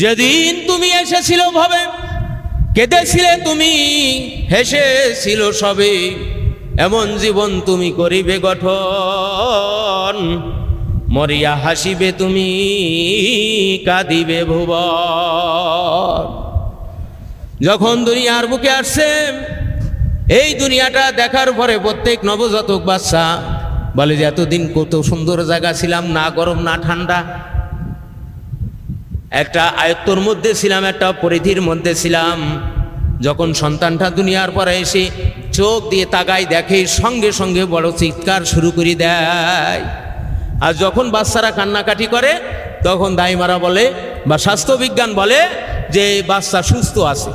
যেদিন তুমি এসেছিল ভাবে, কেঁদেছিলে তুমি, হেসেছিল সবে, এমন জীবন তুমি করিবে গঠন, মরিয়া হাসিবে তুমি, কাঁদিবে ভুবন। যখন দুনিয়ার বুকে আসছে, এই দুনিয়াটা দেখার পরে প্রত্যেক নবজাতক বাচ্চা বলে যে, এতদিন কত সুন্দর জায়গা ছিলাম, না গরম, না ঠান্ডা একটা আয়ত্তর মধ্যে ছিলাম, একটা পরিধির মধ্যে ছিলাম। যখন সন্তানটা দুনিয়ার পরে এসে চোখ দিয়ে তাকায় দেখে, সঙ্গে সঙ্গে বড় চিৎকার শুরু করে দেয়। আর যখন বাচ্চারা কান্নাকাটি করে, তখন দাইমারা বলে বা স্বাস্থ্যবিজ্ঞান বলে যে বাচ্চা সুস্থ আছে।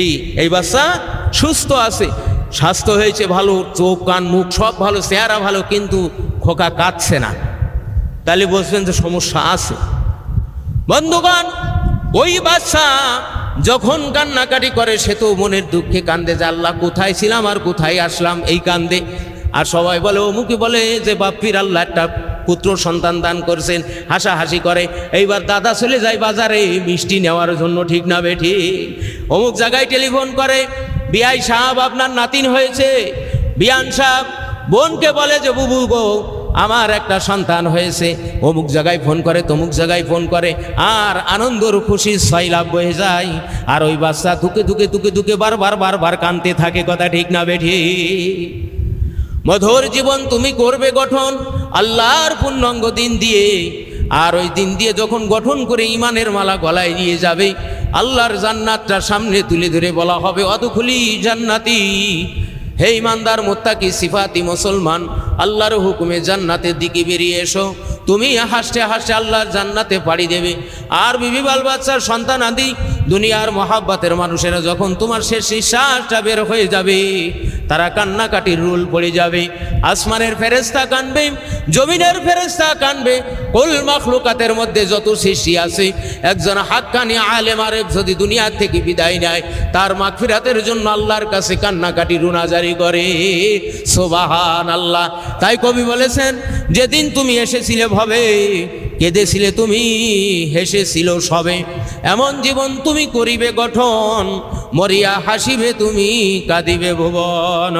এই এই বাচ্চা সুস্থ আছে। স্বাস্থ্য হয়েছে ভালো, চোখ, কান, মুখ সব ভালো, চেহারা ভালো, কিন্তু খোকা কাঁদছে না। তাহলে বলছেন যে, সমস্যা আছে। বন্ধুগণ, ওই বাচ্চা যখন কান্নাকাটি করে, সে তো মনের দুঃখে কান্দে যে আল্লাহ কোথায় ছিলাম আর কোথায় আসলাম এই কান্দে। আর সবাই বলে অমুকে বলে যে বাপ্পির আল্লাহ একটা পুত্র সন্তান দান করছেন, হাসাহাসি করে। এইবার দাদা চলে যায় বাজারে, মিষ্টি নেওয়ার জন্য ঠিক না বেঠি। অমুক জায়গায় টেলিফোন করে বিআই সাহেব আপনার নাতিন হয়েছে। বিয়ান সাহেব বোনকে বলে যে, বুবু গো আমার একটা সন্তান হয়েছে, অমুক জায়গায় ফোন করে, তমুক জায়গায় ফোন করে, আর আনন্দর খুশি লাভ বয়ে যায়। আর ওই বাচ্চা ধুকে ধুকে ধুকে ধুকে বারবার বারবার কানতে থাকে, কথা ঠিক না বেঠি মধুর জীবন তুমি করবে গঠন, আল্লাহর পূর্ণাঙ্গ দিন দিয়ে। আর ওই দিন দিয়ে যখন গঠন করে ইমানের মালা গলায় নিয়ে যাবে, আল্লাহর জান্নাতটা সামনে তুলে ধরে বলা হবে, অদখুলি জান্নাতি। হে ইমানদার মোত্তাকি, সিফাতি মুসলমান, আল্লাহর হুকুমে জান্নাতের দিকে বেরিয়ে এসো। তুমি হাসতে হাসতে আল্লাহর জান্নাতে পাড়ি দেবে। আর বিবি বাল বাচ্চার সন্তান আদি, দুনিয়ার মহাব্বাতের মানুষেরা যখন তোমার শেষ নিঃশ্বাসটা বের হয়ে যাবে তারা কান্নাকাটির রুল পড়ে যাবে। আসমানের ফেরেস্তা কানবে, জমিনের ফেরেস্তা কানবে, কুল মখলুকাতের মধ্যে যত সৃষ্টি আছে, একজন হাক্কানি আলেম আরেফ যদি দুনিয়ার থেকে বিদায় নেয়, তার মাগফিরাতের জন্য আল্লাহর কাছে কান্নাকাটি রুনাজারি করে। সোবাহান আল্লাহ তাই কবি বলেছেন, যেদিন তুমি এসেছিলে ভাবে কেঁদেছিলে তুমি? হেসেছিল সবে। এমন জীবন তুমি করিবে গঠন মরিয়া হাসিবে তুমি কাঁদিবে ভুবন